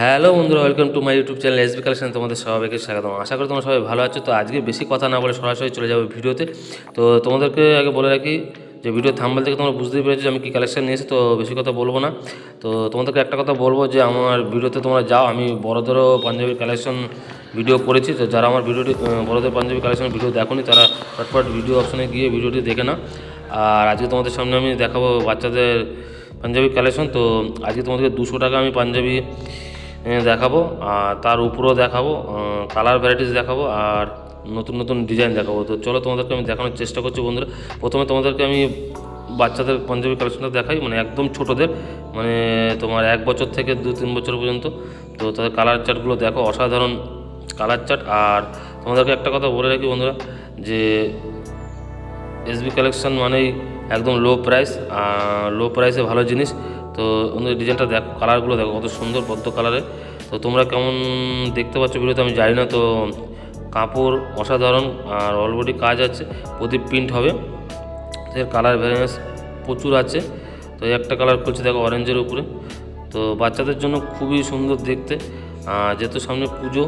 Hello বন্ধুরা welcome to my YouTube channel SB collection তোমাদের সবাইকে স্বাগতম। আশা করি তোমরা সবাই ভালো আছো। তো আজকে বেশি কথা না বলে সরাসরি চলে যাব ভিডিওতে। তো তোমাদেরকে আগে বলে রাখি যে ভিডিও থাম্বেল থেকে তোমরা বুঝতেই পেরেছ যে আমি কী কালেকশন নিয়েছি তো বেশি কথা বলব না। তো তোমাদেরকে একটা কথা বলব যে আমার ভিডিওতে তোমরা যাও, আমি বড়দেরও পাঞ্জাবির কালেকশন ভিডিও করেছি। তো যারা আমার ভিডিওটি বড়দের পাঞ্জাবি কালেকশন ভিডিও দেখোনি, তারা ফটফট ভিডিও অপশনে গিয়ে ভিডিওটি দেখে না আর আজকে তোমাদের সামনে আমি দেখাবো বাচ্চাদের পাঞ্জাবি কালেকশন তো আজকে তোমাদেরকে দুশো টাকা আমি পাঞ্জাবি দেখাবো, আর তার উপরেও দেখাবো কালার ভ্যারাইটিস দেখাবো, আর নতুন নতুন ডিজাইন দেখাবো। তো চলো তোমাদেরকে আমি দেখানোর চেষ্টা করছি বন্ধুরা। প্রথমে তোমাদেরকে আমি বাচ্চাদের পাঞ্জাবি কালেকশনটা দেখাই মানে একদম ছোটোদের মানে তোমার এক বছর থেকে দু তিন বছর পর্যন্ত। তো তাদের কালার চার্টগুলো দেখো, অসাধারণ কালার চার্ট আর তোমাদেরকে একটা কথা বলে রাখি বন্ধুরা, যে এসবি কালেকশন মানেই একদম লো প্রাইস লো প্রাইসে ভালো জিনিস। তো ওদের ডিজাইনটা দেখো কালারগুলো দেখো, কত সুন্দর পদ্ম কালারে তো তোমরা কেমন দেখতে পাচ্ছ ভিডিওতে আমি জানি না, তো কাপড় অসাধারণ, আর অলরেডি কাজ আছে, প্রদীপ প্রিন্ট হবে। এর কালার ভ্যারিয়েন্স প্রচুর আছে। তো একটা কালার করছে দেখো অরেঞ্জের উপরে। তো বাচ্চাদের জন্য খুবই সুন্দর দেখতে। যেহেতু সামনে পুজো,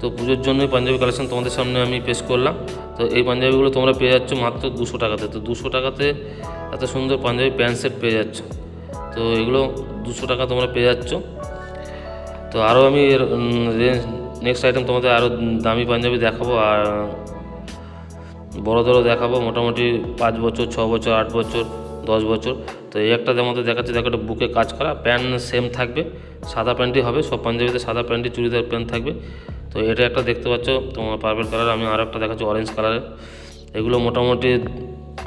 তো পুজোর জন্যই পাঞ্জাবি কালেকশন তোমাদের সামনে আমি পেশ করলাম। তো এই পাঞ্জাবিগুলো তোমরা পেয়ে যাচ্ছ মাত্র দুশো টাকাতে। তো দুশো টাকাতে এত সুন্দর পাঞ্জাবি প্যান্ট সেট পেয়ে যাচ্ছ। তো এগুলো দুশো টাকা তোমরা পেয়ে যাচ্ছ। তো আরও আমি নেক্সট আইটেম তোমাদের আরও দামি পাঞ্জাবি দেখাবো আর বড়োদেরও দেখাবো। মোটামুটি পাঁচ বছর, ছ বছর, আট বছর, দশ বছর। তো এই একটা আমাদের দেখাচ্ছে, দেখো একটা বুকে কাজ করা। প্যান্ট সেম থাকবে। সাদা প্যান্টই হবে, সব পাঞ্জাবিতে সাদা প্যান্টই, চুড়িদার প্যান্ট থাকবে। তো এটা একটা দেখতে পাচ্ছ, তোমার পার্পেল কালার আমি আরও একটা দেখাচ্ছি অরেঞ্জ কালারের এগুলো মোটামুটি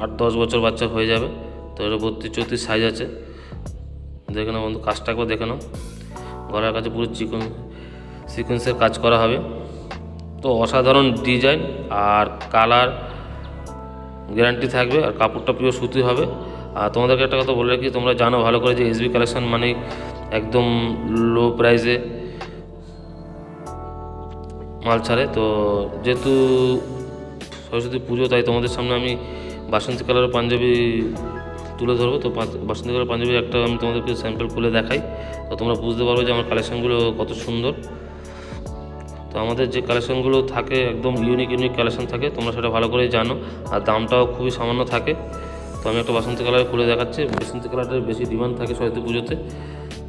আট দশ বছর বাচ্চা হয়ে যাবে। তো এটা বত্রিশ চৌত্রিশ সাইজ আছে। দেখে নাও বন্ধু, কাজটা একবার দেখে নাও। ঘরের কাছে পুরো চিকন সিকোয়েন্সের কাজ করা হবে। তো অসাধারণ ডিজাইন আর কালার গ্যারান্টি থাকবে আর কাপড়টা পিওর সুতি হবে। আর তোমাদেরকে একটা কথা বলে রাখি, তোমরা জানো ভালো করে যে এসবি কালেকশন মানে একদম লো প্রাইসে মাল ছাড়ে। তো যেহেতু সরস্বতী পুজো, তাই তোমাদের সামনে আমি বাসন্তী কালারের পাঞ্জাবি তুলে ধরবো। তো বাসন্তী কালার পাঞ্জাবি একটা আমি তোমাদেরকে স্যাম্পল খুলে দেখাই। তো তোমরা বুঝতে পারবে যে আমার কালেকশনগুলো কত সুন্দর। তো আমাদের যে কালেকশনগুলো থাকে, একদম ইউনিক ইউনিক কালেকশন থাকে, তোমরা সেটা ভালো করেই জানো। আর দামটাও খুবই সামান্য থাকে। তো আমি একটা বাসন্তী কালার খুলে দেখাচ্ছি। বাসন্তী কালারটার বেশি ডিমান্ড থাকে সরস্বতী পুজোতে।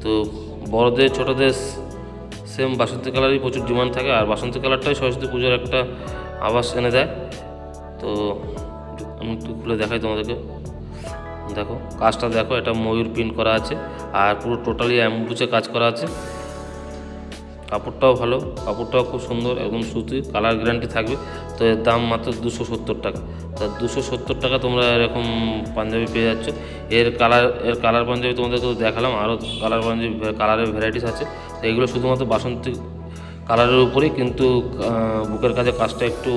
তো বড়দের, ছোটদের সেম বাসন্তী কালারই প্রচুর ডিমান্ড থাকে। আর বাসন্তী কালারটাই সরস্বতী পুজোর একটা আভাস এনে দেয়। তো আমি একটু খুলে দেখাই তোমাদেরকে। দেখো, কাজটা দেখো, এটা ময়ূর প্রিন্ট করা আছে আর পুরো টোটালি অ্যাম্বুচে কাজ করা আছে। কাপড়টাও ভালো, কাপড়টাও খুব সুন্দর একদম সুতি কালার গ্যারান্টি থাকবে। তো এর দাম মাত্র দুশো সত্তর টাকা। তা দুশো সত্তর টাকা তোমরা এরকম পাঞ্জাবি পেয়ে যাচ্ছ। এর কালারের কালার পাঞ্জাবি তোমাদের তো দেখালাম আরও কালার পাঞ্জাবি কালারের ভ্যারাইটিস আছে। তো এগুলো শুধুমাত্র বাসন্তী কালারের উপরেই, কিন্তু বুকের কাছে কাজটা একটু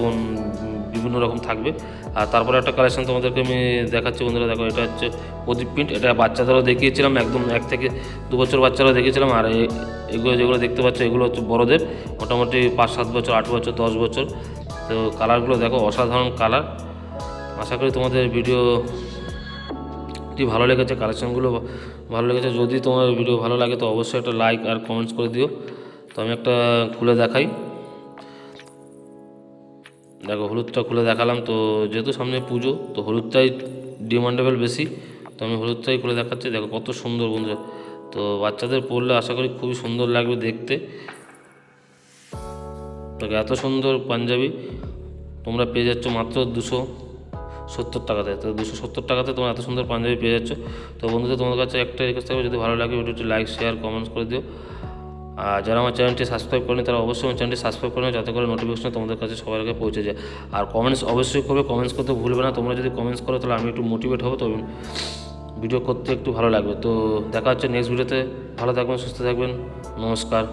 বিভিন্ন রকম থাকবে। আর তারপরে একটা কালেকশন তোমাদেরকে আমি দেখাচ্ছি বন্ধুরা, দেখো এটা হচ্ছে প্রদীপ প্রিন্ট এটা বাচ্চাদেরও দেখিয়েছিলাম, একদম এক থেকে দু বছর বাচ্চারাও দেখিয়েছিলাম, আর এগুলো যেগুলো দেখতে পাচ্ছ, এগুলো হচ্ছে বড়দের, মোটামুটি পাঁচ, সাত বছর, আট বছর, দশ বছর। তো কালারগুলো দেখো, অসাধারণ কালার আশা করি তোমাদের ভিডিওটি ভালো লেগেছে কালেকশানগুলো ভালো লেগেছে। যদি তোমার ভিডিও ভালো লাগে তো অবশ্যই একটা লাইক আর কমেন্টস করে দিও। তো আমি একটা খুলে দেখাই। দেখো হলুদটা খুলে দেখালাম, তো যেহেতু সামনে পুজো, তো হলুদটাই ডিমান্ডেবল বেশি, তো আমি হলুদটাই খুলে দেখাচ্ছি। দেখো কত সুন্দর বন্ধুরা, তো বাচ্চাদের পরলে আশা করি খুবই সুন্দর লাগবে দেখতে। দেখো এত সুন্দর পাঞ্জাবি, তোমরা পেয়ে যাচ্ছ মাত্র দুশো সত্তর টাকাতে। তো দুশো সত্তর টাকাতে তোমরা এত সুন্দর পাঞ্জাবি পেয়ে যাচ্ছ। তো বন্ধুদের তোমাদের কাছে একটা রিকোয়েস্ট থাকবে, যদি ভালো লাগে ভিডিওটি লাইক শেয়ার কমেন্টস করে দিও। আর যারা আমার চ্যানেলটি সাবস্ক্রাইব করেনি তারা অবশ্যই আমার চ্যানেলটি সাবস্ক্রাইব করে নাও, যাতে করে নোটিফিকেশন তোমাদের কাছে সবার আগে পৌঁছে যায়। আর কমেন্টস অবশ্যই করবে কমেন্টস করতে ভুলবে না। তোমরা যদি কমেন্টস করো তাহলে আমি একটু মোটিভেট হব তো ভিডিও করতে একটু ভালো লাগবে। তো দেখা হচ্ছে নেক্সট ভিডিওতে ভালো থাকবেন সুস্থ থাকবেন। নমস্কার।